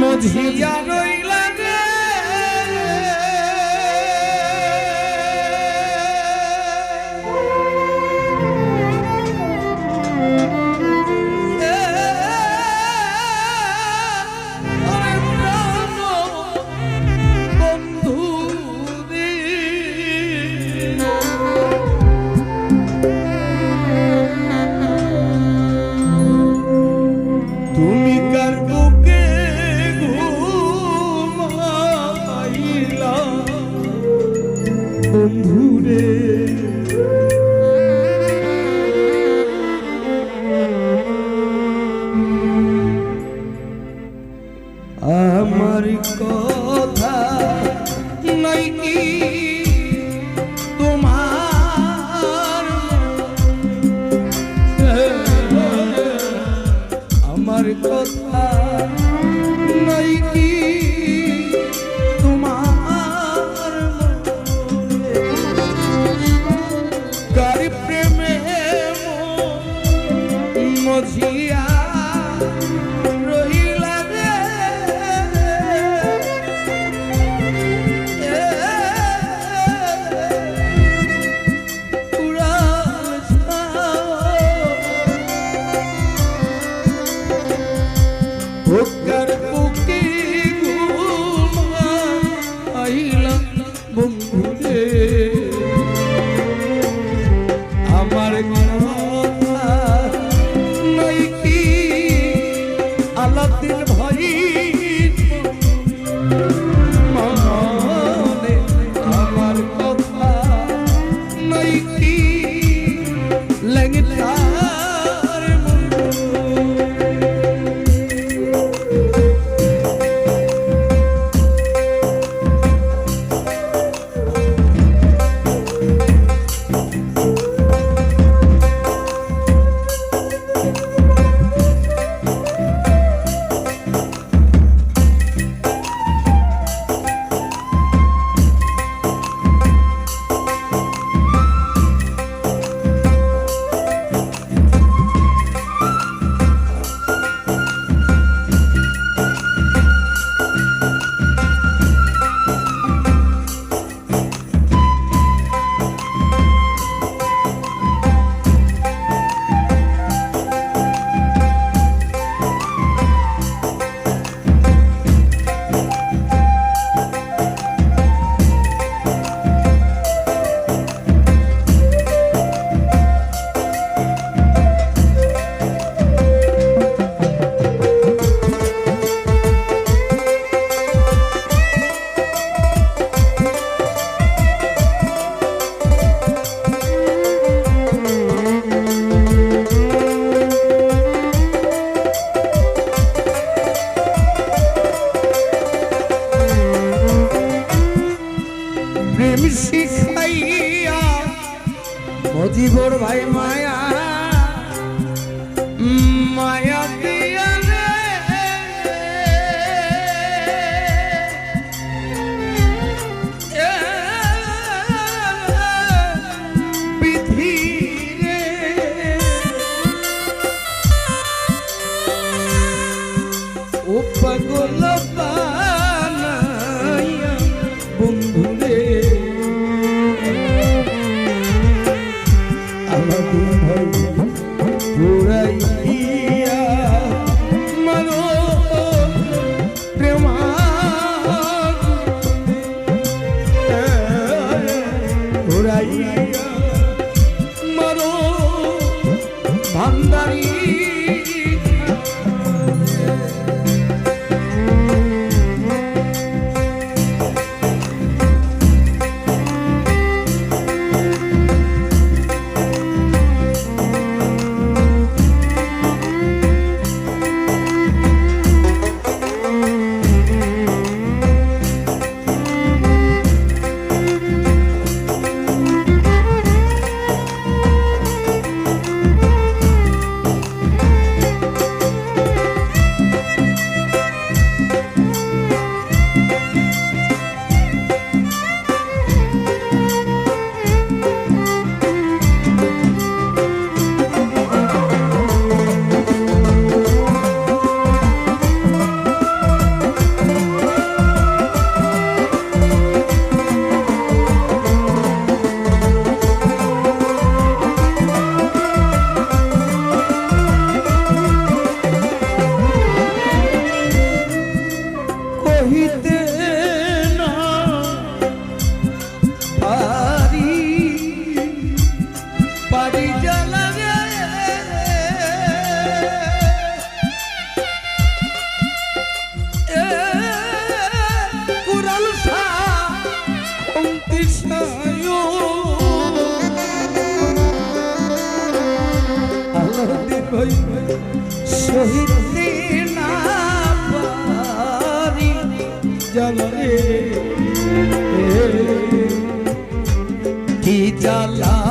মধিয়া রই কথা নাই কি তোমার কার প্রেমে মজিয়া জীবর ভাই মায়া মায়া ঘুরাইয়া মারো ভান্ডারী সহিতে না পারি জালে কি জ্বালা